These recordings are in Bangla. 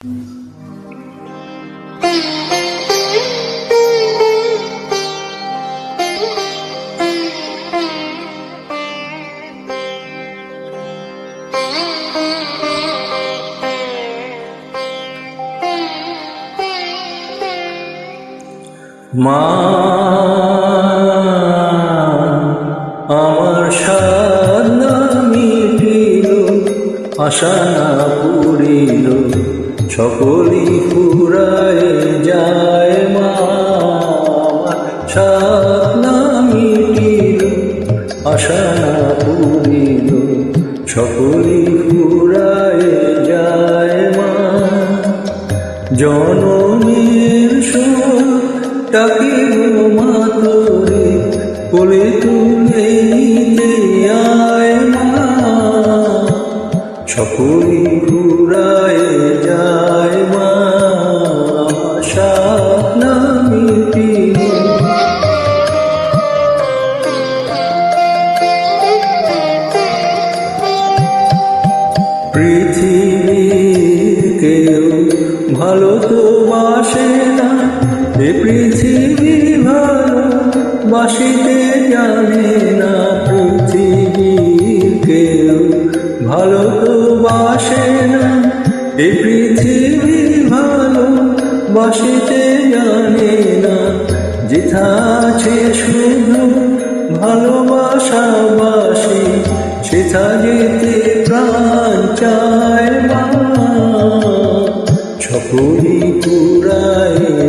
মা আমার সাধনা মিটিল আশা না পুরিল সকলই ফুরায় যায় মা। সাধনা মিটিল আশা পুরিল সকলই ফুরায় যায় মা। জনমের টাকি মা তোরে, কোলে তুলে সকলই ঘুরায় যায় মা সাপনা মিটিল পৃথিবীর কেউ ভালো তো বাসে না, এ পৃথিবী ভালো বাসিতে জানে না পৃথিবীর কেউ। ভালো তো বাসে না, এ পৃথিবী ভালো, বাসিতে জানে না। যেথা আছে শুধু ভালোবাসা বাসি, সেথা যেতে প্রাণ চায় মা সকলই পুরায়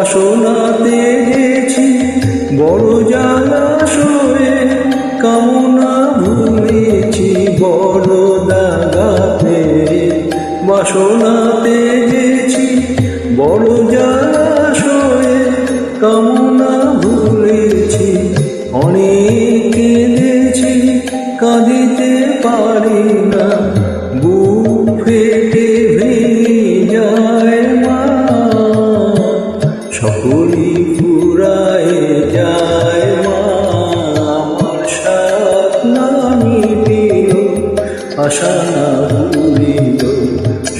বাসনাতে গেছি, বড় জলাশয়ে কামনা ভুলেছি, বড় দাগাবে বাসনাতে গেছি, বড় জলাশয়ে কামনা ভুলেছি, অনেক কেঁদেছি কাঁদিতে আশা না ভুলিল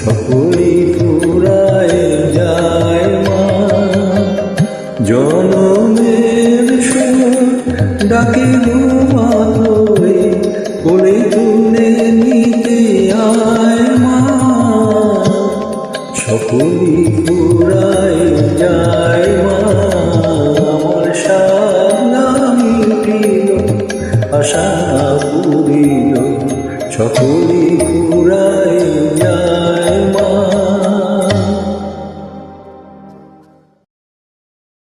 সকলই যায় মা। জনমের সুর ডাকে মাতরে কোলে তুলে নিতে আয় মা। সকলই ফুরায় যায় মা। আমার সামনা আশা